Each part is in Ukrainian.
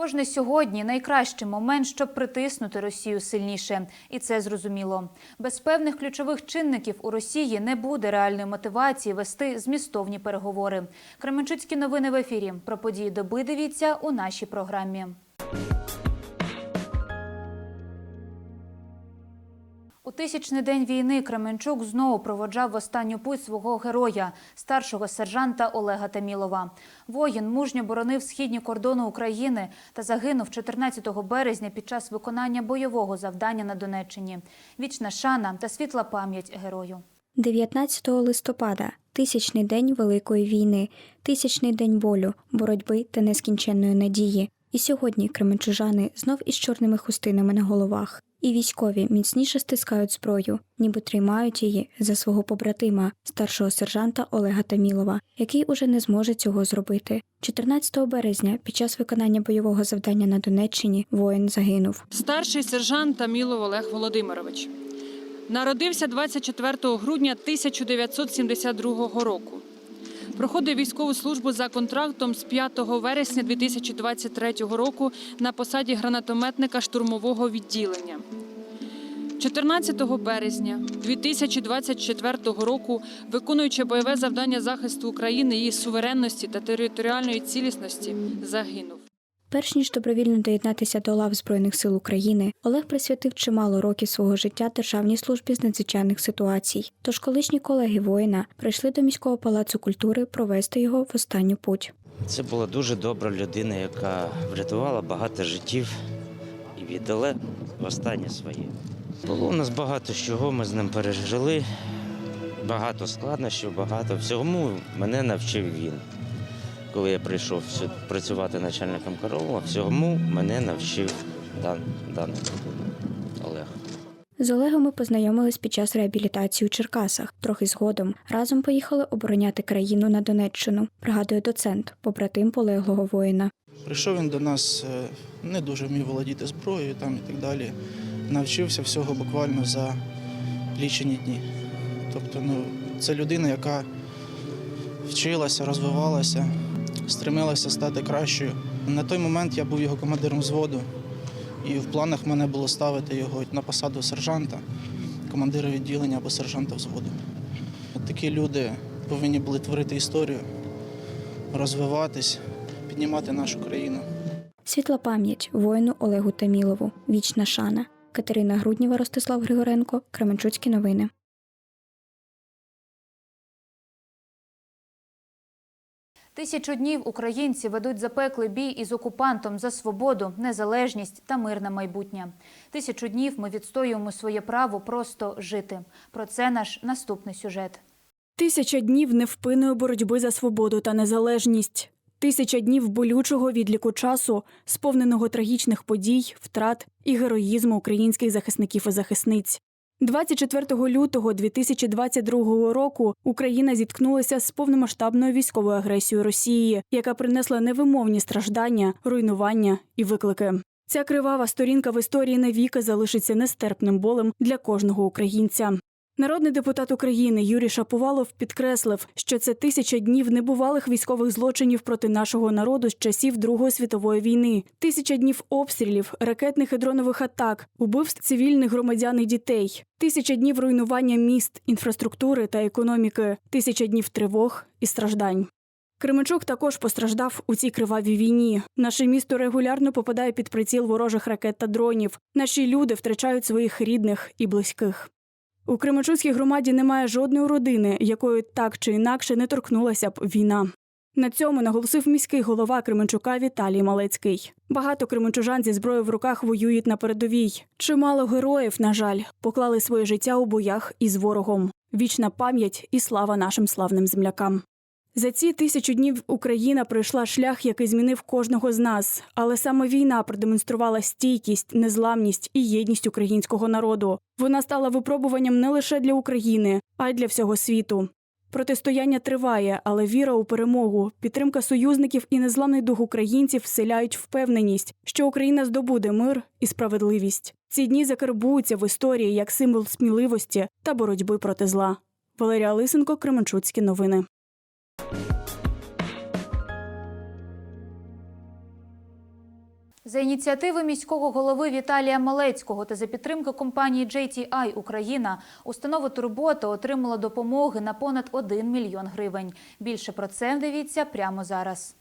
Кожне сьогодні найкращий момент, щоб притиснути Росію сильніше, і це зрозуміло. Без певних ключових чинників у Росії не буде реальної мотивації вести змістовні переговори. Кременчуцькі новини в ефірі. Про події доби дивіться у нашій програмі. У тисячний день війни Кременчук знову проводжав останню путь свого героя, старшого сержанта Олега Тамілова. Воїн мужньо боронив східні кордони України та загинув 14 березня під час виконання бойового завдання на Донеччині. Вічна шана та світла пам'ять герою. 19 листопада тисячний день Великої війни, тисячний день болю, боротьби та нескінченної надії. І сьогодні кременчужани знов із чорними хустинами на головах. І військові міцніше стискають зброю, ніби тримають її за свого побратима, старшого сержанта Олега Тамілова, який уже не зможе цього зробити. 14 березня, під час виконання бойового завдання на Донеччині, воїн загинув. Старший сержант Тамілов Олег Володимирович. Народився 24 грудня 1972 року. Проходив військову службу за контрактом з 5 вересня 2023 року на посаді гранатометника штурмового відділення. 14 березня 2024 року, виконуючи бойове завдання захисту України, її суверенності та територіальної цілісності, загинув. Перш ніж добровільно доєднатися до лав Збройних сил України, Олег присвятив чимало років свого життя державній службі з надзвичайних ситуацій. Тож колишні колеги воїна прийшли до міського палацу культури провести його в останню путь. Це була дуже добра людина, яка врятувала багато життів і віддала останнє своє. Було у нас багато чого, ми з ним пережили, багато складнощів, багато всьому мене навчив він. Коли я прийшов сюди працювати начальником караула, всьому мене навчив дан, даний Олег. З Олегом ми познайомились під час реабілітації у Черкасах. Трохи згодом разом поїхали обороняти країну на Донеччину. Пригадує доцент, побратим полеглого воїна. Прийшов він до нас, е, не дуже вмів володіти зброєю там і так далі. Навчився всього буквально за лічені дні. Тобто, ну, це людина, яка вчилася, розвивалася, стремилася стати кращою. На той момент я був його командиром взводу, і в планах мене було ставити його на посаду сержанта, командира відділення або сержанта взводу. Такі люди повинні були творити історію, розвиватись, піднімати нашу країну. Світла пам'ять воїну Олегу Тамілову. Вічна шана. Катерина Грудніва, Ростислав Григоренко, Кременчуцькі новини. Тисячу днів українці ведуть запеклий бій із окупантом за свободу, незалежність та мирне майбутнє. Тисячу днів ми відстоюємо своє право просто жити. Про це наш наступний сюжет. Тисяча днів невпинної боротьби за свободу та незалежність. Тисяча днів болючого відліку часу, сповненого трагічних подій, втрат і героїзму українських захисників і захисниць. 24 лютого 2022 року Україна зіткнулася з повномасштабною військовою агресією Росії, яка принесла невимовні страждання, руйнування і виклики. Ця кривава сторінка в історії навіки залишиться нестерпним болем для кожного українця. Народний депутат України Юрій Шаповалов підкреслив, що це тисяча днів небувалих військових злочинів проти нашого народу з часів Другої світової війни, тисяча днів обстрілів, ракетних і дронових атак, убивств цивільних громадян і дітей, тисяча днів руйнування міст, інфраструктури та економіки, тисяча днів тривог і страждань. Кременчук також постраждав у цій кривавій війні. Наше місто регулярно попадає під приціл ворожих ракет та дронів. Наші люди втрачають своїх рідних і близьких. У Кременчуцькій громаді немає жодної родини, якої так чи інакше не торкнулася б війна. На цьому наголосив міський голова Кременчука Віталій Малецький. Багато кременчужан зі зброєю в руках воюють на передовій. Чимало героїв, на жаль, поклали своє життя у боях із ворогом. Вічна пам'ять і слава нашим славним землякам. За ці тисячу днів Україна пройшла шлях, який змінив кожного з нас. Але саме війна продемонструвала стійкість, незламність і єдність українського народу. Вона стала випробуванням не лише для України, а й для всього світу. Протистояння триває, але віра у перемогу, підтримка союзників і незламний дух українців вселяють впевненість, що Україна здобуде мир і справедливість. Ці дні закарбуються в історії як символ сміливості та боротьби проти зла. Валерія Лисенко, Кременчуцькі новини. За ініціативи міського голови Віталія Малецького та за підтримки компанії JTI Україна установа Турбота отримала допомоги на понад 1 мільйон гривень. Більше про це дивіться прямо зараз.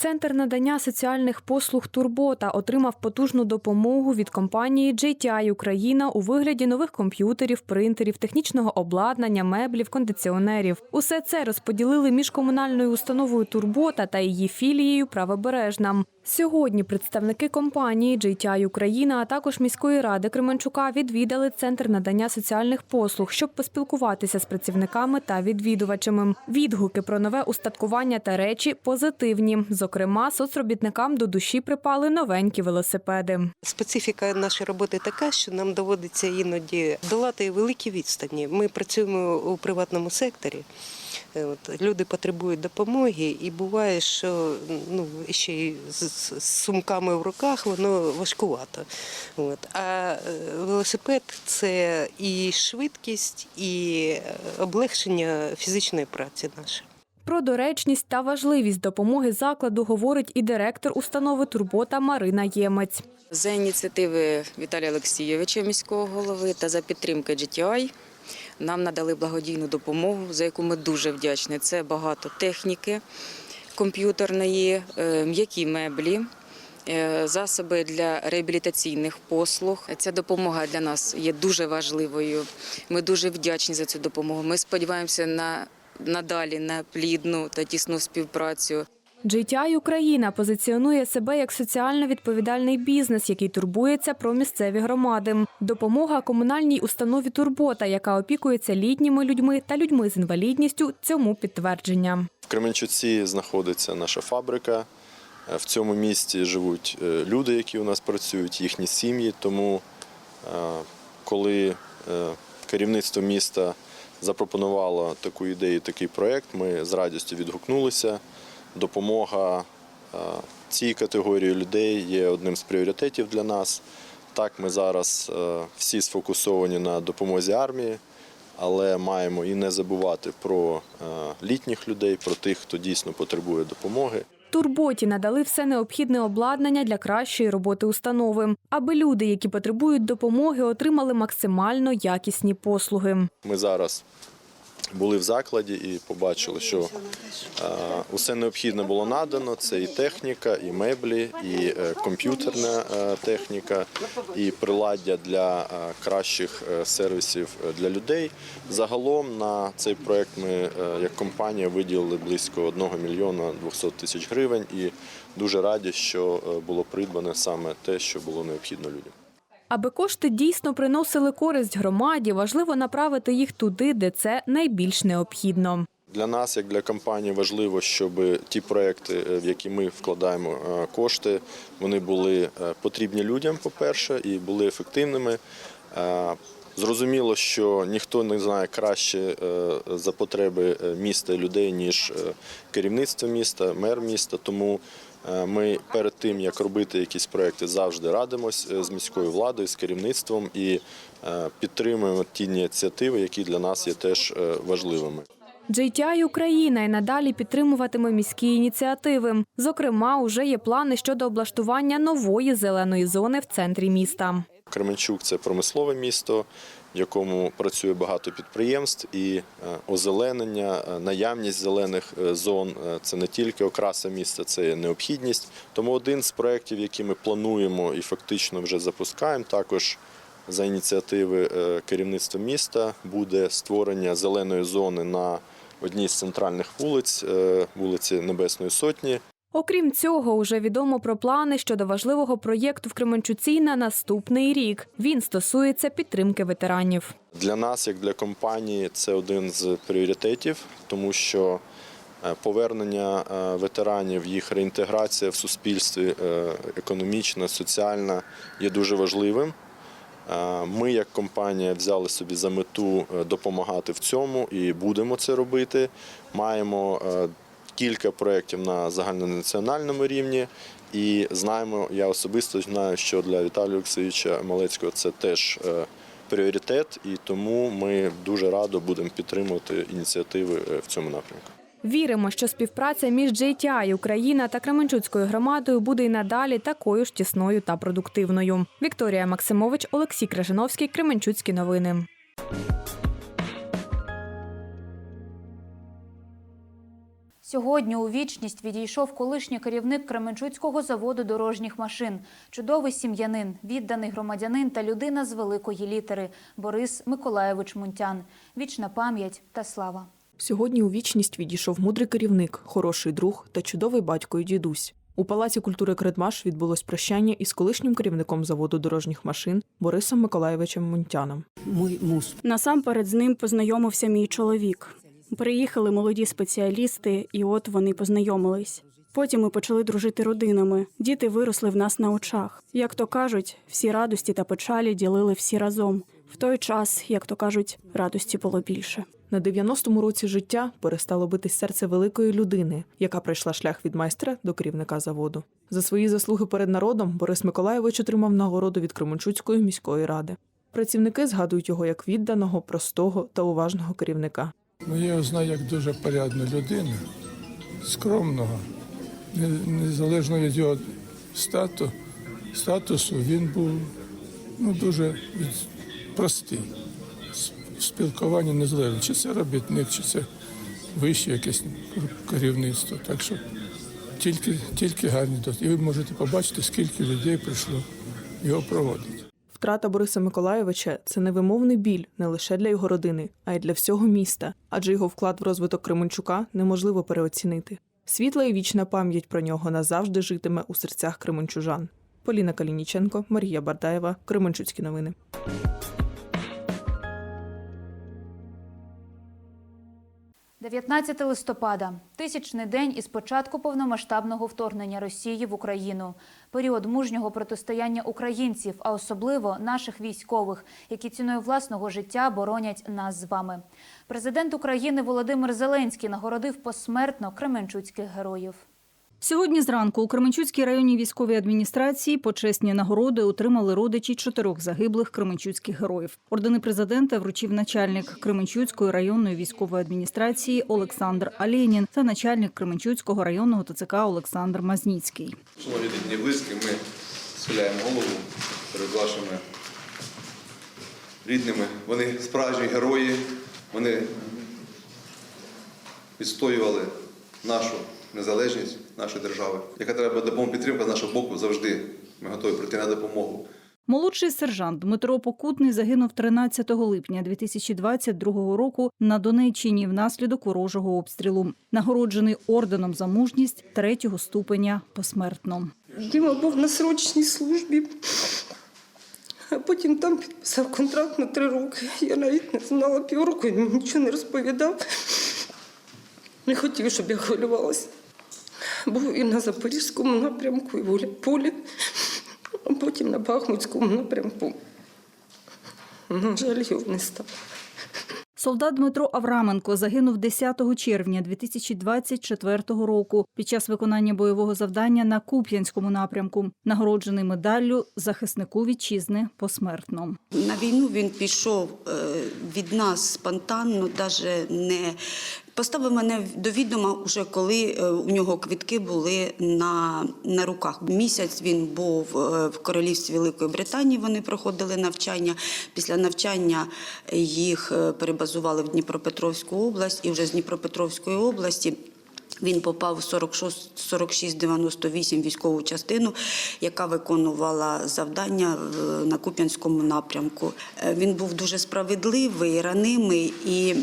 Центр надання соціальних послуг Турбота отримав потужну допомогу від компанії JTI Україна у вигляді нових комп'ютерів, принтерів, технічного обладнання, меблів, кондиціонерів. Усе це розподілили між комунальною установою Турбота та її філією Правобережна. Сьогодні представники компанії JTI Україна, а також міської ради Кременчука відвідали центр надання соціальних послуг, щоб поспілкуватися з працівниками та відвідувачами. Відгуки про нове устаткування та речі позитивні. Зокрема, соцробітникам до душі припали новенькі велосипеди. Специфіка нашої роботи така, що нам доводиться іноді долати великі відстані. Ми працюємо у приватному секторі. Е, От, люди потребують допомоги, і буває, що ну, ще й з, з- з сумками в руках воно важкувато. От. А е, велосипед це і швидкість, і е, облегшення фізичної праці нашої. Про доречність та важливість допомоги закладу говорить і директор установи Турбота Марина Ємець. За ініціативи Віталія Олексійовича, міського голови, та за підтримки GTI нам надали благодійну допомогу, за яку ми дуже вдячні. Це багато техніки комп'ютерної, е, м'які меблі. е, Засоби для реабілітаційних послуг. Ця допомога для нас є дуже важливою. Ми дуже вдячні за цю допомогу. Ми сподіваємося на надалі на плідну та тісну співпрацю. JTI Україна позиціонує себе як соціально відповідальний бізнес, який турбується про місцеві громади. Допомога комунальній установі Турбота, яка опікується літніми людьми та людьми з інвалідністю, цьому підтвердження. В Кременчуці знаходиться наша фабрика. Е, В цьому місті живуть е, люди, які у нас працюють, їхні сім'ї. Тому, е, коли керівництво міста запропонувало таку ідею, такий проєкт, ми з радістю відгукнулися. Допомога е, цій категорії людей є одним з пріоритетів для нас. Так, ми зараз е, всі сфокусовані на допомозі армії, але маємо і не забувати про е, літніх людей, про тих, хто дійсно потребує допомоги. Турботі надали все необхідне обладнання для кращої роботи установи, аби люди, які потребують допомоги, отримали максимально якісні послуги. Ми зараз були в закладі і побачили, що е, усе необхідне було надано. Це і техніка, і меблі, і е, комп'ютерна е, техніка, і приладдя для кращих сервісів для людей. Загалом на цей проект ми як компанія виділили близько 1 мільйона 200 тисяч гривень і дуже раді, що було придбане саме те, що було необхідно людям. Аби кошти дійсно приносили користь громаді, важливо направити їх туди, де це найбільш необхідно. Для нас, як для компанії, важливо, щоб ті проекти, е, в які ми вкладаємо е, кошти, вони були е, потрібні людям, по-перше, і були ефективними. Зрозуміло, що ніхто не знає краще за потреби міста людей, ніж керівництво міста, мер міста. Тому ми перед тим, як робити якісь проекти, завжди радимось е, з міською владою, з керівництвом і е, підтримуємо ті ініціативи, які для нас є теж е, важливими. JTI Україна і надалі підтримуватиме міські ініціативи. Зокрема, уже є плани щодо облаштування нової зеленої зони в центрі міста. Кременчук це промислове місто, в якому працює багато підприємств, і е, озеленення, е, наявність зелених е, зон це не тільки окраса міста, це є необхідність. Тому один з проєктів, які ми плануємо і фактично вже запускаємо, також за ініціативи керівництва міста буде створення зеленої зони на одній з центральних вулиць, вулиці Небесної Сотні. Окрім цього, уже відомо про плани щодо важливого проєкту в Кременчуці на наступний рік. Він стосується підтримки ветеранів. Для нас, як для компанії, це один з пріоритетів, тому що е, повернення е, ветеранів, їх реінтеграція в суспільстві е, економічна, соціальна є дуже важливим. Ми, як компанія, взяли собі за мету допомагати в цьому і будемо це робити. Маємо кілька проєктів на загальнонаціональному рівні. І знаємо, я особисто знаю, що для Віталія Олексійовича Малецького це теж е, пріоритет, і тому ми дуже радо будемо підтримувати ініціативи е, в цьому напрямку. Віримо, що співпраця між JTI Україна та Кременчуцькою громадою буде й надалі такою ж тісною та продуктивною. Вікторія Максимович, Олексій Крижановський, Кременчуцькі новини. Сьогодні у вічність відійшов колишній керівник Кременчуцького заводу дорожніх машин, чудовий сім'янин, відданий громадянин та людина з великої літери Борис Миколаєвич Мунтян. Вічна пам'ять та слава. Сьогодні у вічність відійшов мудрий керівник, хороший друг та чудовий батько і дідусь. У Палаці культури Кредмаш відбулось прощання із колишнім керівником заводу дорожніх машин Борисом Миколаєвичем Мунтяном. мой муж. Насамперед з ним познайомився мій чоловік. Приїхали молоді спеціалісти, і от вони познайомились. Потім ми почали дружити родинами. Діти виросли в нас на очах. Як то кажуть, всі радості та печалі ділили всі разом. В той час, як то кажуть, радості було більше. На 90-му році життя перестало битись серце великої людини, яка пройшла шлях від майстра до керівника заводу. За свої заслуги перед народом Борис Миколаєвич отримав нагороду від Кременчуцької міської ради. Працівники згадують його як відданого, простого та уважного керівника. Ну, я його знаю як дуже порядну людину, скромного, незалежно від його стату, статусу, він був ну, дуже простий. С- В спілкуванні незалежно, чи це робітник, чи це вище якесь керівництво. Так що тільки, тільки гарні досвід. І ви можете побачити, скільки людей прийшло його проводити. Втрата Бориса Миколаєвича це невимовний біль не лише для його родини, а й для всього міста, адже його вклад в розвиток Кременчука неможливо переоцінити. Світла і вічна пам'ять про нього назавжди житиме у серцях кременчужан. Поліна Калініченко, Марія Бардаєва, Кременчуцькі новини. 19 листопада тисячний день із початку повномасштабного вторгнення Росії в Україну. Період мужнього протистояння українців, а особливо наших військових, які ціною власного життя боронять нас з вами. Президент України Володимир Зеленський нагородив посмертно кременчуцьких героїв. Сьогодні зранку у Кременчуцькій районній військовій адміністрації почесні нагороди отримали родичі чотирьох загиблих кременчуцьких героїв. Ордени президента вручив начальник Кременчуцької районної військової адміністрації Олександр Алєнін та начальник Кременчуцького районного ТЦК Олександр Мазніцький. Шановні рідні близькі, ми схиляємо голову перед вашими рідними. Вони справжні герої, вони відстоювали нашу незалежність, нашої держави. Яка треба допомога підтримка з нашого боку завжди. Ми готові прийти на допомогу. Молодший сержант Дмитро Покутний загинув 13 липня 2022 року на Донеччині внаслідок ворожого обстрілу. Нагороджений орденом за мужність третього ступеня посмертно. Діма був на срочній службі, а потім там підписав контракт на три роки. Я навіть не знала півроку, він нічого не розповідав. Не хотів, щоб я хвилювалася. Був і на Запорізькому напрямку, і в полі, а потім на Бахмутському напрямку. На жаль, його не стало. Солдат Дмитро Авраменко загинув 10 червня 2024 року під час виконання бойового завдання на Куп'янському напрямку, нагороджений медаллю захиснику вітчизни посмертно. На війну він пішов е, від нас спонтанно, навіть не поставив мене до відома, уже коли е, у нього квітки були на, на руках. Місяць він був е, в королівстві Великої Британії. Вони проходили навчання. Після навчання їх е, перебазували в Дніпропетровську область, і вже з Дніпропетровської області. Він попав в 46-98 військову частину, яка виконувала завдання на Куп'янському напрямку. Е, Він був дуже справедливий, ранимий і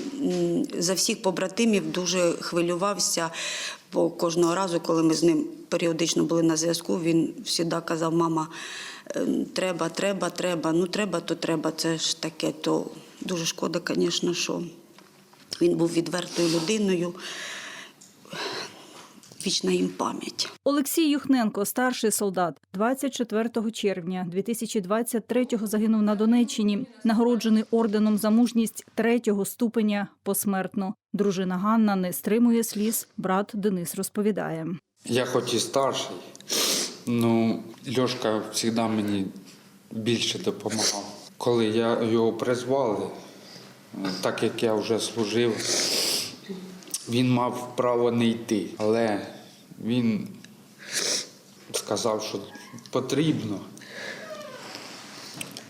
за всіх побратимів дуже хвилювався. Бо кожного разу, коли ми з ним періодично були на зв'язку, він завжди казав: мама, е, треба, треба, треба. Ну треба, то треба. Це ж таке. То дуже шкода, звісно, що він був відвертою людиною. Вічна їм пам'ять. Олексій Юхненко, старший солдат, 24 червня 2023-го загинув на Донеччині, нагороджений орденом за мужність третього ступеня посмертно. Дружина Ганна не стримує сліз. Брат Денис розповідає. Я хоч і старший, ну Льошка завжди мені більше допомагав. Коли я його призвали, так як я вже служив, Він мав право не йти, але він сказав, що потрібно.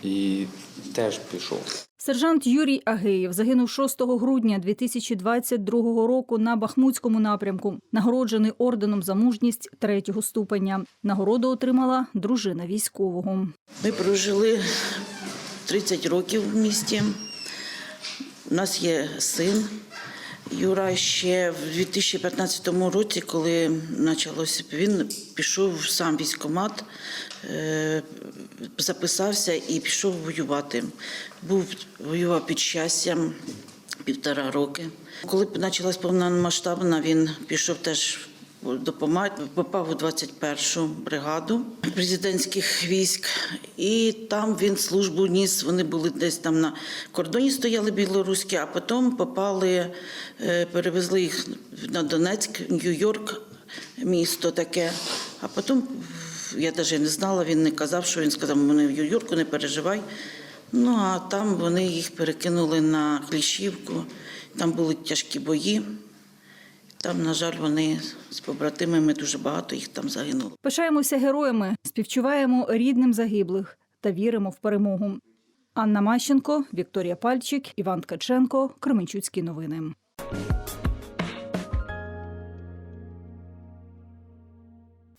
І теж пішов. Сержант Юрій Агеєв загинув 6 грудня 2022 року на Бахмутському напрямку, нагороджений орденом за мужність третього ступеня. Нагороду отримала дружина військового. Ми прожили 30 років в місті. У нас є син. Юра ще в 2015 році, коли почалося, він пішов сам військкомат, е, записався і пішов воювати. Був воював під щастям півтора роки. Коли почалась повномасштабна, він пішов теж попав у 21-шу бригаду президентських військ, і там він службу ніс. Вони були десь там на кордоні, стояли білоруські, а потім попали, е, перевезли їх на Донецьк, Нью-Йорк, місто таке. А потім я навіть не знала, він не казав, що він сказав, мене в Нью-Йорку, не переживай. Ну а там вони їх перекинули на Кліщівку, там були тяжкі бої. Там, на жаль, вони з побратимами дуже багато їх там загинуло. Пишаємося героями, співчуваємо рідним загиблих та віримо в перемогу. Анна Мащенко, Вікторія Пальчик, Іван Ткаченко, Кременчуцькі новини.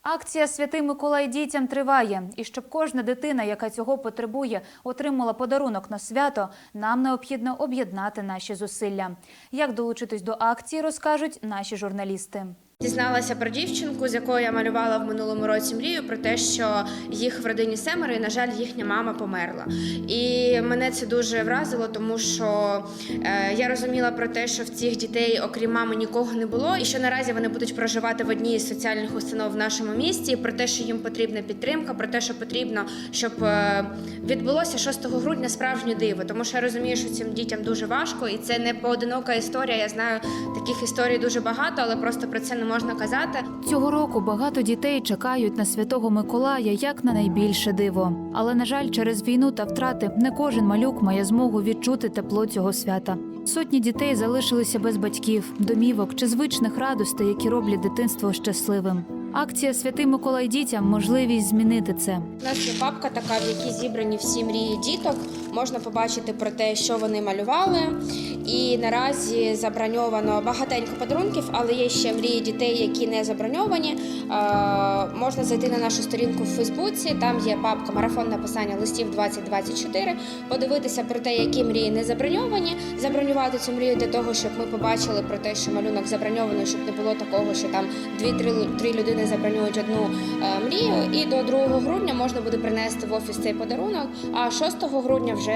Акція Святий Миколай дітям триває. І щоб кожна дитина, яка цього потребує, отримала подарунок на свято, нам необхідно об'єднати наші зусилля. Як долучитись до акції, розкажуть наші журналісти. Дізналася про дівчинку, з якою я малювала в минулому році мрію про те, що їх в родині семеро, і, на жаль, їхня мама померла. І мене це дуже вразило, тому що е, я розуміла про те, що в цих дітей, окрім мами, нікого не було, і що наразі вони будуть проживати в одній із соціальних установ в нашому місті. Про те, що їм потрібна підтримка, про те, що потрібно, щоб е, відбулося 6 грудня справжнє диво. Тому що я розумію, що цим дітям дуже важко, і це не поодинока історія. Я знаю таких історій дуже багато, але просто про це не можна казати. Цього року багато дітей чекають на святого Миколая як на найбільше диво. Але на жаль, через війну та втрати не кожен малюк має змогу відчути тепло цього свята. Сотні дітей залишилися без батьків, домівок чи звичних радостей, які роблять дитинство щасливим. Акція Святий Миколай дітям можливість змінити це. У нас є папка така, в якій зібрані всі мрії діток. Можна побачити про те, що вони малювали. І наразі заброньовано багатенько подарунків, але є ще мрії дітей, які не заброньовані. Е, можна зайти на нашу сторінку в Фейсбуці. Там є папка Марафон написання листів 2024, подивитися про те, які мрії не заброньовані, забронювати цю мрію для того, щоб ми побачили про те, що малюнок заброньований, щоб не було такого, що там дві-три людини забронюють одну е, мрію. І до 2 грудня можна буде принести в офіс цей подарунок. А 6 грудня вже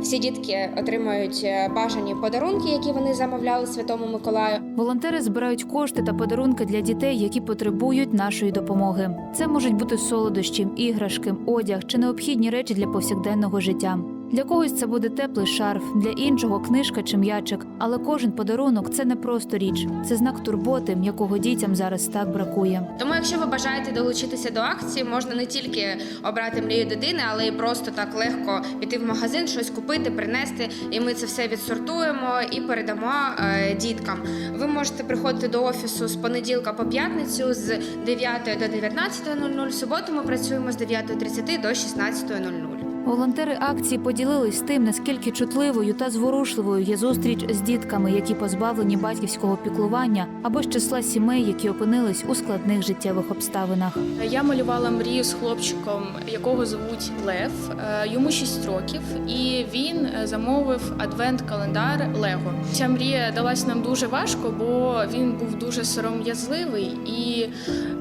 всі дітки отримають е, бажані подарунки, які вони замовляли Святому Миколаю. Волонтери збирають кошти та подарунки для дітей, які потребують нашої допомоги. Це можуть бути солодощі, іграшки, одяг чи необхідні речі для повсякденного життя. Для когось це буде теплий шарф, для іншого книжка чи м'ячик. Але кожен подарунок це не просто річ, це знак турботи, якого дітям зараз так бракує. Тому, якщо ви бажаєте долучитися до акції, можна не тільки обрати мрію дитини, але й просто так легко піти в магазин, щось купити, принести, і ми це все відсортуємо і передамо е, діткам. Ви можете приходити до офісу з понеділка по п'ятницю з 9 до 19.00. В суботу ми працюємо з 9.30 до 16.00. Волонтери акції поділились тим, наскільки чутливою та зворушливою є зустріч з дітками, які позбавлені батьківського піклування, або з числа сімей, які опинились у складних життєвих обставинах. Я малювала мрію з хлопчиком, якого звуть Лев. Е, Йому 6 років, і він е, замовив адвент-календар Лего. Ця мрія далась нам дуже важко, бо він був дуже сором'язливий, і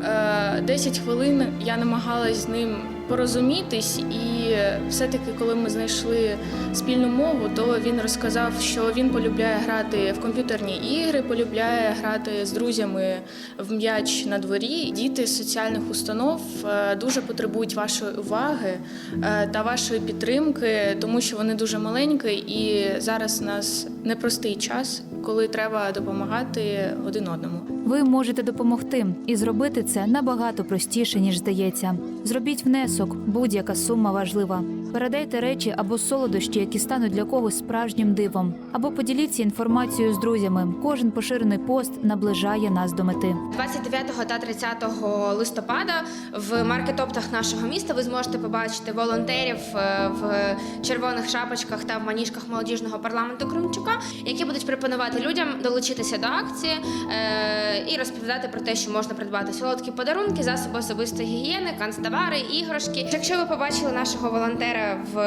е, 10 хвилин я намагалась з ним порозумітись, і все-таки, коли ми знайшли спільну мову, то він розказав, що він полюбляє грати в комп'ютерні ігри, полюбляє грати з друзями в м'яч на дворі. Діти з соціальних установ е, дуже потребують вашої уваги е, та вашої підтримки, тому що вони дуже маленькі, і зараз у нас непростий час, коли треба допомагати один одному. Ви можете допомогти і зробити це набагато простіше, ніж здається. Зробіть внесок, будь-яка сума важлива. Передайте речі або солодощі, які стануть для когось справжнім дивом, або поділіться інформацією з друзями. Кожен поширений пост наближає нас до мети. 29 та 30 листопада в маркетоптах нашого міста ви зможете побачити волонтерів е, в червоних шапочках та в маніжках молодіжного парламенту Кремчука, які будуть пропонувати людям долучитися до акції е, і розповідати про те, що можна придбати солодкі подарунки, засоби особистої гігієни, канцтовари, іграшки. Якщо ви побачили нашого волонтера в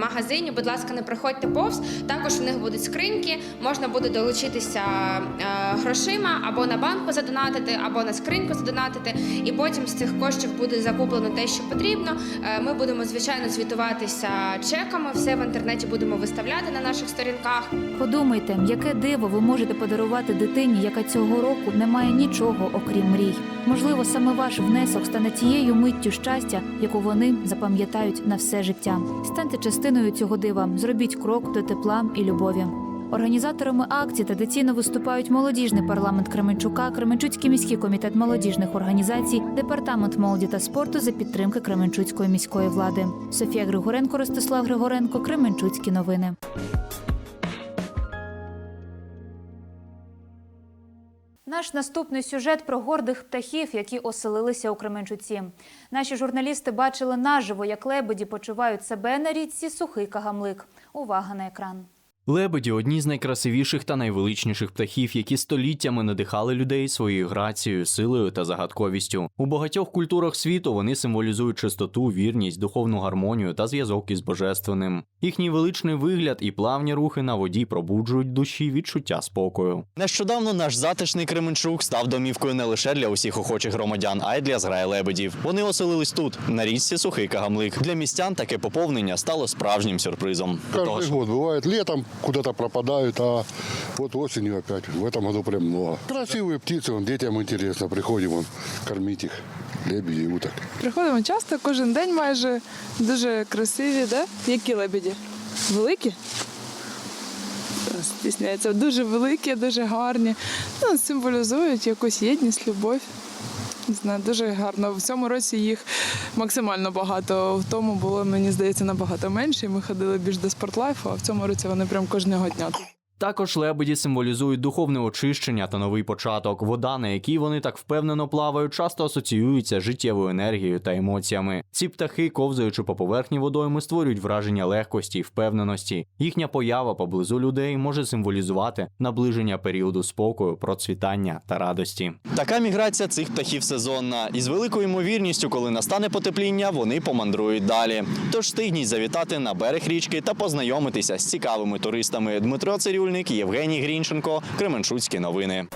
магазині, будь ласка, не проходьте повз. Також в них будуть скриньки, можна буде долучитися е, грошима або на банку задонатити, або на скриньку задонатити. І потім з цих коштів буде закуплено те, що потрібно. Е, Ми будемо звичайно звітуватися чеками. Все в інтернеті будемо виставляти на наших сторінках. Подумайте, яке диво ви можете подарувати дитині, яка цього року не має нічого окрім мрій. Можливо, саме ваш внесок стане тією миттю щастя, яку вони запам'ятають на все життя. Станьте частиною цього дива, зробіть крок до тепла і любові. Організаторами акції традиційно виступають молодіжний парламент Кременчука, Кременчуцький міський комітет молодіжних організацій, департамент молоді та спорту за підтримки Кременчуцької міської влади. Софія Григоренко, Ростислав Григоренко, Кременчуцькі новини. Наш наступний сюжет про гордих птахів, які оселилися у Кременчуці. Наші журналісти бачили наживо, як лебеді почувають себе на річці Сухий Кагамлик. Увага на екран. Лебеді одні з найкрасивіших та найвеличніших птахів, які століттями надихали людей своєю грацією, силою та загадковістю. У багатьох культурах світу вони символізують чистоту, вірність, духовну гармонію та зв'язок із божественним. Їхній величний вигляд і плавні рухи на воді пробуджують душі відчуття спокою. Нещодавно наш затишний Кременчук став домівкою не лише для усіх охочих громадян, а й для зграї лебедів. Вони оселились тут, на річці Сухий Кагамлик. Для містян таке поповнення стало справжнім сюрпризом. Каждый год бывает летом куда-то пропадают, а вот осенью опять. В этом году прям много. Красивые птицы, вон, детям интересно. Приходим вон, кормить их, лебедей, уток. Приходимо часто, кожен день майже дуже красиві, да? Які лебеді? Великі? Стісняється. Дуже великі, дуже гарні. Ну, символізують якусь єдність, любов. Не знаю, дуже гарно. В цьому році їх максимально багато. В тому було, мені здається, набагато менше. Ми ходили більш до спортлайфу, а в цьому році вони прям кожного дня. тут. Також лебеді символізують духовне очищення та новий початок. Вода, на якій вони так впевнено плавають, часто асоціюється з життєвою енергією та емоціями. Ці птахи, ковзаючи по поверхні водойми, створюють враження легкості й впевненості. Їхня поява поблизу людей може символізувати наближення періоду спокою, процвітання та радості. Така міграція цих птахів сезонна, і з великою ймовірністю, коли настане потепління, вони помандрують далі. Тож встигніть завітати на берег річки та познайомитися з цікавими туристами. Дмитро Цирюльник, Євгеній Грінченко, Кременчуцькі новини.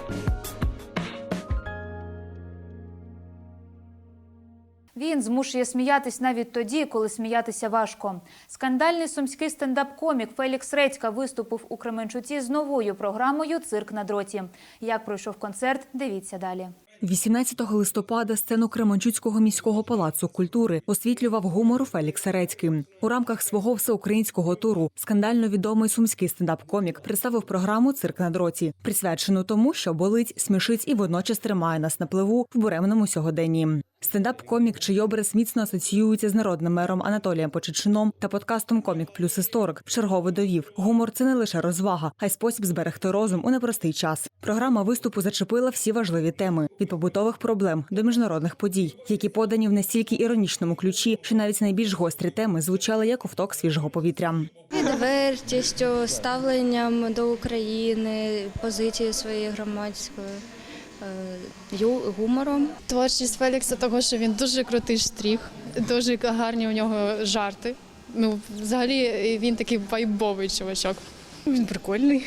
Він змушує сміятись навіть тоді, коли сміятися важко. Скандальний сумський стендап-комік Фелікс Редька виступив у Кременчуці з новою програмою Цирк на дроті. Як пройшов концерт, дивіться далі. 18 листопада сцену Кременчуцького міського палацу культури освітлював гумору Фелікс Серецький. У рамках свого всеукраїнського туру скандально відомий сумський стендап-комік представив програму Цирк на дроті, присвячену тому, що болить, смішить і водночас тримає нас на пливу в буремному сьогоденні. Стендап-комік, чий образ міцно асоціюється з народним мером Анатолієм Почечином та подкастом Комік плюс історик вчергово довів. Гумор це не лише розвага, а й спосіб зберегти розум у непростий час. Програма виступу зачепила всі важливі теми від побутових проблем до міжнародних подій, які подані в настільки іронічному ключі, що навіть найбільш гострі теми звучали як ковток свіжого повітря. Відвертістю, ставленням до України, позиції своєї громадської. Е, Гумором. Творчість Фелікса того, що він дуже крутий штрих, дуже гарні у нього жарти. Ну, взагалі він такий вайбовий чувачок. Він прикольний.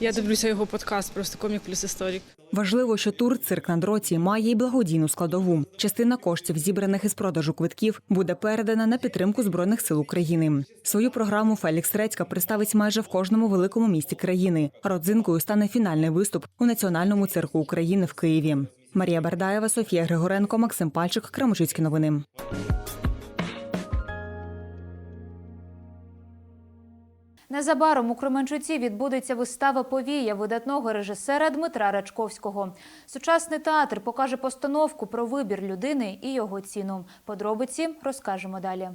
Я дивлюся його подкаст, просто комік плюс історик. Важливо, що тур цирк на дроті має й благодійну складову. Частина коштів, зібраних із продажу квитків, буде передана на підтримку збройних сил України. Свою програму Фелікс Редька представить майже в кожному великому місті країни. Родзинкою стане фінальний виступ у національному цирку України в Києві. Марія Бердаєва, Софія Григоренко, Максим Пальчик, Крамочицькі новини. Незабаром у Кременчуці відбудеться вистава повія видатного режисера Дмитра Рачковського. Сучасний театр покаже постановку про вибір людини і його ціну. Подробиці розкажемо далі.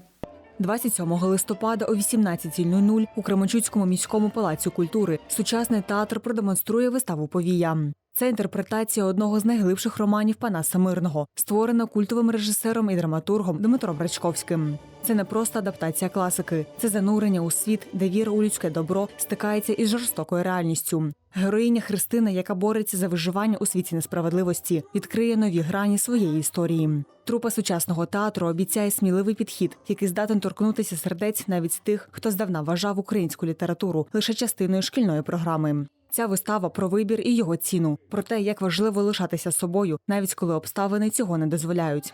27 листопада о 18.00 у Кременчуцькому міському палаці культури сучасний театр продемонструє виставу Повія. Це інтерпретація одного з найглибших романів Панаса Мирного, створена культовим режисером і драматургом Дмитром Брачковським. Це не просто адаптація класики, це занурення у світ, де віра у людське добро стикається із жорстокою реальністю. Героїня Христина, яка бореться за виживання у світі несправедливості, відкриє нові грані своєї історії. Трупа сучасного театру обіцяє сміливий підхід, який здатен торкнутися сердець навіть тих, хто здавна вважав українську літературу лише частиною шкільної програми. Ця вистава про вибір і його ціну, про те, як важливо лишатися собою, навіть коли обставини цього не дозволяють.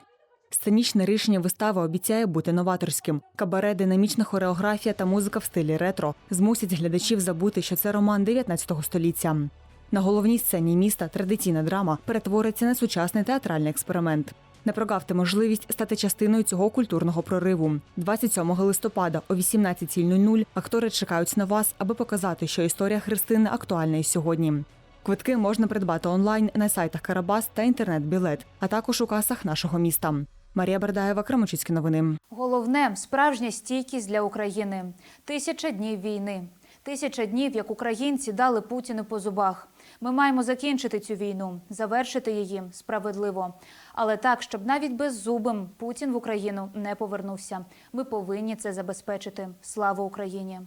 Сценічне рішення вистави обіцяє бути новаторським. Кабаре, динамічна хореографія та музика в стилі ретро змусять глядачів забути, що це роман 19 століття. На головній сцені міста традиційна драма перетвориться на сучасний театральний експеримент. Не прогавте можливість стати частиною цього культурного прориву. 27 листопада о 18.00 актори чекають на вас, аби показати, що історія Христини актуальна і сьогодні. Квитки можна придбати онлайн на сайтах Карабас та інтернет-білет, а також у касах нашого міста. Марія Бердаєва, Крамочицькі новини. Головне справжня стійкість для України. Тисяча днів війни. Тисяча днів, як українці дали Путіну по зубах. Ми маємо закінчити цю війну, завершити її справедливо. Але так, щоб навіть беззубим Путін в Україну не повернувся. Ми повинні це забезпечити. Слава Україні!